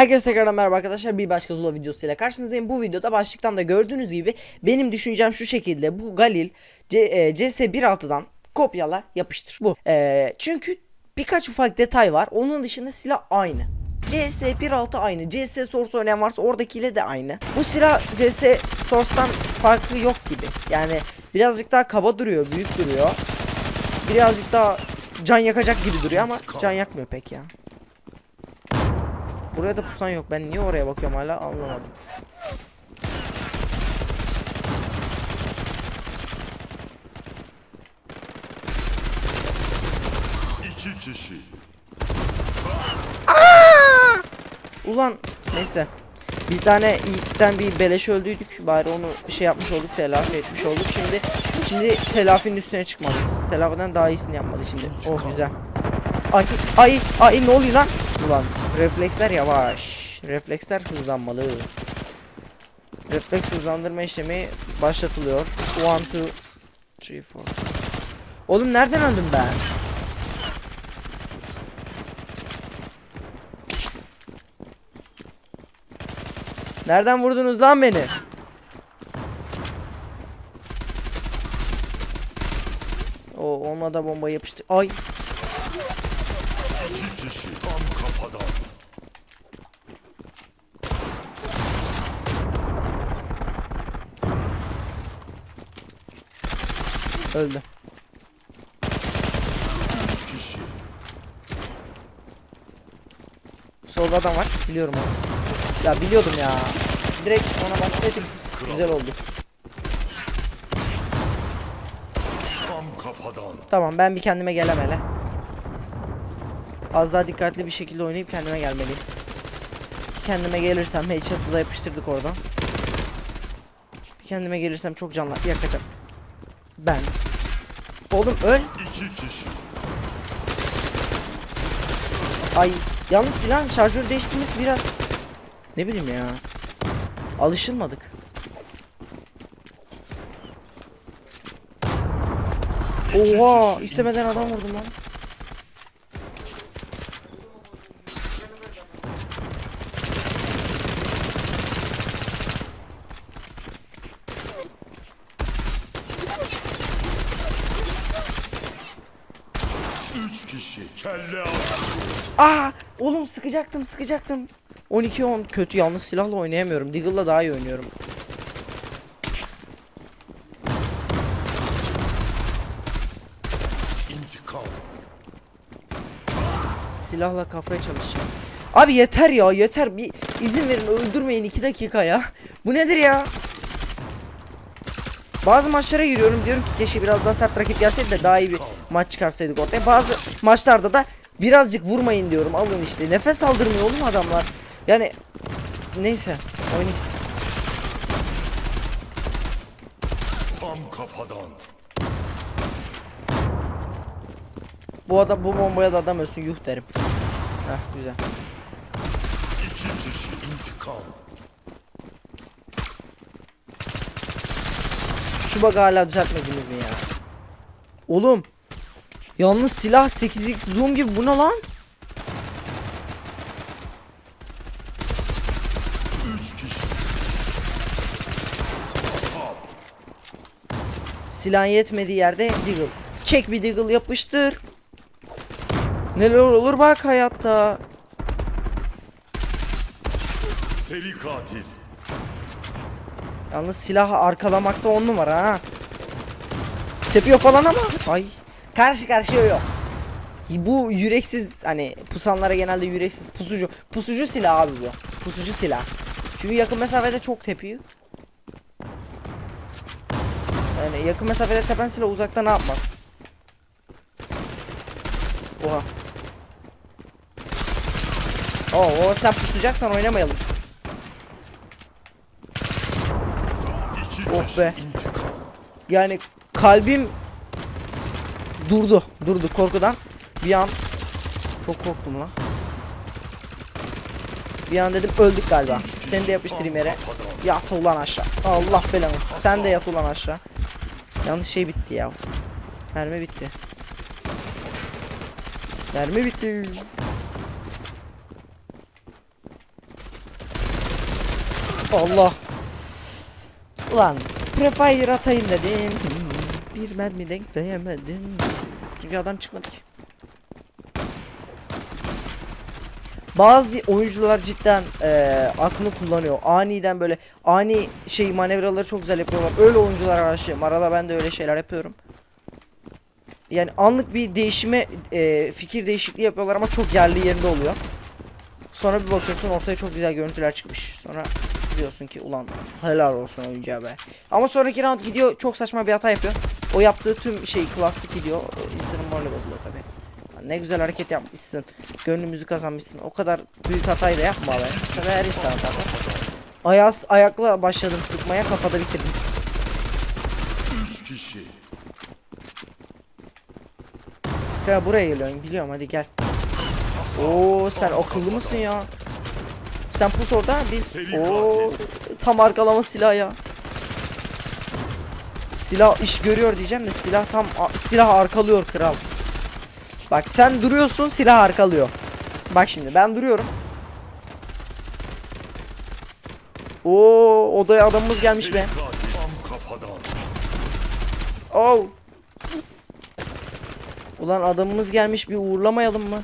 Herkese tekrardan merhaba arkadaşlar bir başka Zula videosuyla karşınızdayım. Bu videoda başlıktan da gördüğünüz gibi benim düşüncem şu şekilde bu Galil C, e, CS 1.6'dan kopyala yapıştır. Bu. E, çünkü birkaç ufak detay var. Onun dışında silah aynı. CS 1.6 aynı. CS Source oynayan varsa oradakiyle de aynı. Bu silah CS Source'tan farkı yok gibi. Yani birazcık daha kaba duruyor, büyük duruyor. Birazcık daha can yakacak gibi duruyor ama can yakmıyor pek ya. Buraya da pusan yok. Ben niye oraya bakıyorum hala anlamadım. İki kişi. Ulan neyse. Bir tane ilkten bir beleş öldüydük. Bari onu bir şey yapmış olduk, telafi etmiş olduk. Şimdi şimdi telafinin üstüne çıkmalıyız. Telafiden daha iyisini yapmalı şimdi. Oh güzel. Ay ay ay ne oluyor lan? Ulan refleksler yavaş. Refleksler hızlanmalı. Refleks hızlandırma işlemi başlatılıyor. 1 2 3 4 Oğlum nereden öldüm ben? Nereden vurdunuz lan beni? O ona da bomba yapıştı. Ay İki kişi. Tam kafadan. öldü. Üç kişi. Solda adam var. Biliyorum onu. Ya biliyordum ya. Direkt ona baksaydık güzel oldu. Tam kafadan. Tamam ben bir kendime gelem hele. Az daha dikkatli bir şekilde oynayıp kendime gelmeliyim. Kendime gelirsem headshot'ı da yapıştırdık oradan. Bir kendime gelirsem çok canlı yakacağım. Ben. Oğlum öl. İki kişi. Ay yalnız silah şarjör değiştirmesi biraz ne bileyim ya. Alışılmadık. Oha istemeden adam vurdum lan. Üç kişi. Kelle. Aa oğlum sıkacaktım sıkacaktım. 12 10 kötü yalnız silahla oynayamıyorum. Deagle'la daha iyi oynuyorum. İntikam. Silahla kafaya çalışacağız. Abi yeter ya yeter bir izin verin öldürmeyin 2 dakika ya. Bu nedir ya? Bazı maçlara giriyorum diyorum ki keşke biraz daha sert rakip gelseydi de daha iyi bir maç çıkarsaydık ortaya. Bazı maçlarda da birazcık vurmayın diyorum alın işte. Nefes aldırmıyor oğlum adamlar. Yani neyse oynayayım. Tam kafadan. Bu adam bu bombaya da adam ölsün yuh derim. Heh güzel. İki kişi. İntikam. Şu bug hala düzeltmediniz mi ya? Oğlum. Yalnız silah 8x zoom gibi bu ne lan? Silah yetmediği yerde Deagle. Çek bir Deagle yapıştır. Neler olur bak hayatta. Seri katil. Yalnız silahı arkalamakta on numara ha. Tepiyor falan ama. Ay. Karşı karşıya yok. Bu yüreksiz hani pusanlara genelde yüreksiz pusucu. Pusucu silah abi bu. Pusucu silah. Çünkü yakın mesafede çok tepiyor. Yani yakın mesafede tepen silah uzakta ne yapmaz? Oha. Oo, o sen pusacaksan oynamayalım. İki Oh be. Yani kalbim durdu. Durdu korkudan. Bir an çok korktum lan. Bir an dedim öldük galiba. Seni de yapıştırayım yere. Yat ulan aşağı. Allah belanı. Sen de yat ulan aşağı. Yalnız şey bitti ya. Mermi bitti. Mermi bitti. Allah. Ulan Prefire atayım dedim. Bir mermi denk diyemedim. Çünkü adam çıkmadı ki. Bazı oyuncular cidden eee aklını kullanıyor. Aniden böyle ani şey manevraları çok güzel yapıyorlar. Öyle oyuncular aşığım. Arada ben de öyle şeyler yapıyorum. Yani anlık bir değişime eee, fikir değişikliği yapıyorlar ama çok yerli yerinde oluyor. Sonra bir bakıyorsun ortaya çok güzel görüntüler çıkmış. Sonra diyorsun ki ulan helal olsun oyuncuya be. Ama sonraki round gidiyor çok saçma bir hata yapıyor. O yaptığı tüm şey klasik gidiyor. İnsanın morali bozuluyor tabi. Ne güzel hareket yapmışsın. Gönlümüzü kazanmışsın. O kadar büyük hatayı da yapma be. Tabii her insan hata. Ayas, ayakla başladım sıkmaya kafada bitirdim. Üç kişi. Ya buraya geliyorsun biliyorum hadi gel. Oo sen akıllı mısın ya? Sen pus orada biz o tam arkalama silah ya. Silah iş görüyor diyeceğim de silah tam silah arkalıyor kral. Bak sen duruyorsun silah arkalıyor. Bak şimdi ben duruyorum. Oo odaya adamımız gelmiş be. Oh. Ulan adamımız gelmiş bir uğurlamayalım mı?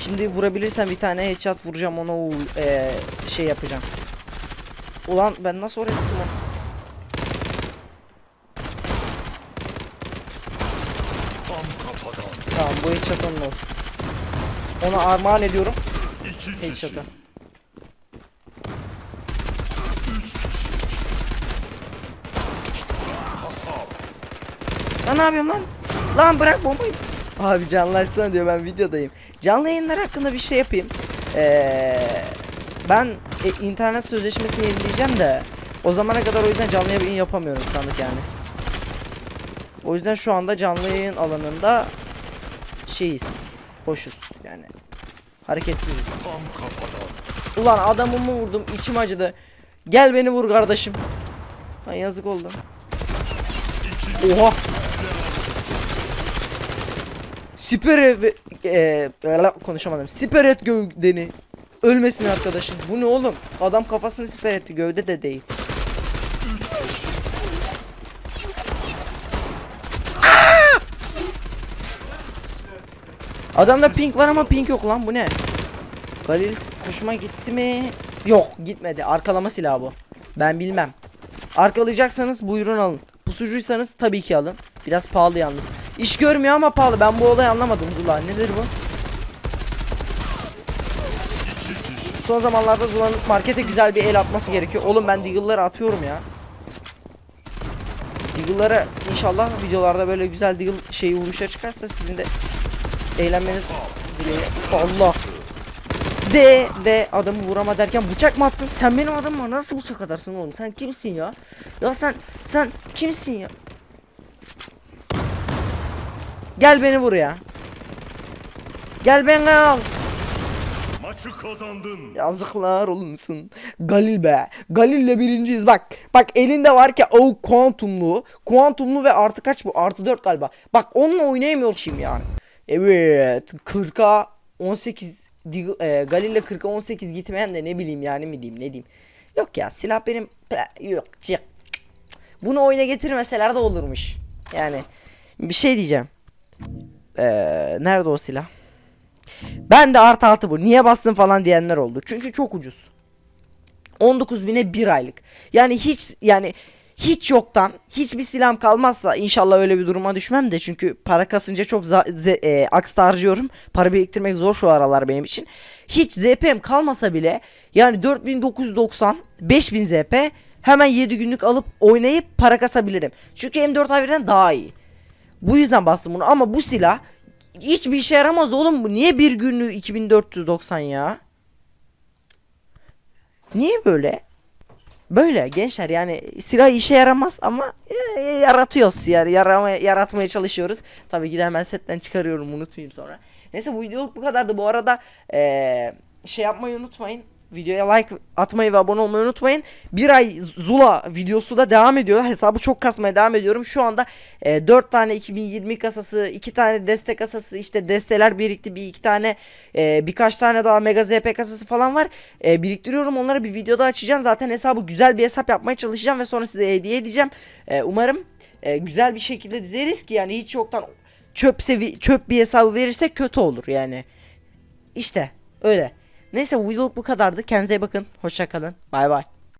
Şimdi vurabilirsem bir tane headshot vuracağım ona uğur, eee, şey yapacağım. Ulan ben nasıl oraya sıktım onu? Tamam bu headshot onun olsun. Ona armağan ediyorum. Kasap. Lan ne yapıyorsun lan? Lan bırak bombayı. Abi canlılaşsana diyor ben videodayım. Canlı yayınlar hakkında bir şey yapayım. Ee, ben e, internet sözleşmesini yenileyeceğim de o zamana kadar o yüzden canlı yayın yapamıyorum şu anlık yani. O yüzden şu anda canlı yayın alanında şeyiz. Boşuz yani. Hareketsiziz. Ulan adamımı vurdum içim acıdı. Gel beni vur kardeşim. Lan yazık oldu. Oha. Süper ev e, e, konuşamadım. Siper et gövdeni. Ölmesin arkadaşım. Bu ne oğlum? Adam kafasını siper etti. Gövde de değil. Adamda pink var ama pink yok lan bu ne? Galil hoşuma gitti mi? Yok gitmedi. Arkalama silahı bu. Ben bilmem. Arkalayacaksanız buyurun alın. Pusucuysanız tabii ki alın. Biraz pahalı yalnız. İş görmüyor ama pahalı. Ben bu olayı anlamadım Zula. Nedir bu? Son zamanlarda Zula'nın markete güzel bir el atması gerekiyor. Oğlum ben Deagle'ları atıyorum ya. Deagle'lara inşallah videolarda böyle güzel Deagle şeyi vuruşa çıkarsa sizin de eğlenmeniz dileğiyle. Allah. De ve adamı vurama derken bıçak mı attın? Sen benim adamıma nasıl bıçak atarsın oğlum? Sen kimsin ya? Ya sen sen kimsin ya? Gel beni vur ya. Gel beni al. Maçı kazandın. Yazıklar olunsun. Galil be. Galil'le birinciyiz bak. Bak elinde var ki o kuantumlu. Kuantumlu ve artı kaç bu? Artı 4 galiba. Bak onunla oynayamıyor şimdi yani. Evet. 40'a 18 Dig- e, Galil'le 40'a 18 gitmeyen de ne bileyim yani mi diyeyim ne diyeyim. Yok ya silah benim yok çık. Bunu oyuna getirmeseler de olurmuş. Yani bir şey diyeceğim. Ee, nerede o silah? Ben de artı altı bu. Niye bastın falan diyenler oldu. Çünkü çok ucuz. 19 bine bir aylık. Yani hiç yani hiç yoktan hiçbir silahım kalmazsa inşallah öyle bir duruma düşmem de çünkü para kasınca çok e, aksda harcıyorum. Para biriktirmek zor şu aralar benim için. Hiç ZP'm kalmasa bile yani 4990 5000 ZP hemen 7 günlük alıp oynayıp para kasabilirim. Çünkü M4A1'den daha iyi. Bu yüzden bastım bunu ama bu silah hiçbir işe yaramaz oğlum. Niye bir günlüğü 2490 ya? Niye böyle? Böyle gençler yani silah işe yaramaz ama e, yaratıyoruz yani yaramaya, yaratmaya çalışıyoruz. Tabii ki hemen setten çıkarıyorum unutmayayım sonra. Neyse bu videoluk bu kadardı. Bu arada e, şey yapmayı unutmayın. Videoya like atmayı ve abone olmayı unutmayın. Bir ay Zula videosu da devam ediyor. Hesabı çok kasmaya devam ediyorum. Şu anda e, 4 tane 2020 kasası, 2 tane destek kasası, işte desteler birikti. Bir iki tane e, birkaç tane daha Mega ZP kasası falan var. E, biriktiriyorum. Onları bir videoda açacağım. Zaten hesabı güzel bir hesap yapmaya çalışacağım ve sonra size hediye edeceğim. E, umarım e, güzel bir şekilde dizeriz ki yani hiç yoktan çöp sevi çöp bir hesabı verirsek kötü olur yani. İşte öyle. Neyse bu bu kadardı. Kendinize iyi bakın. Hoşça kalın. Bay bay.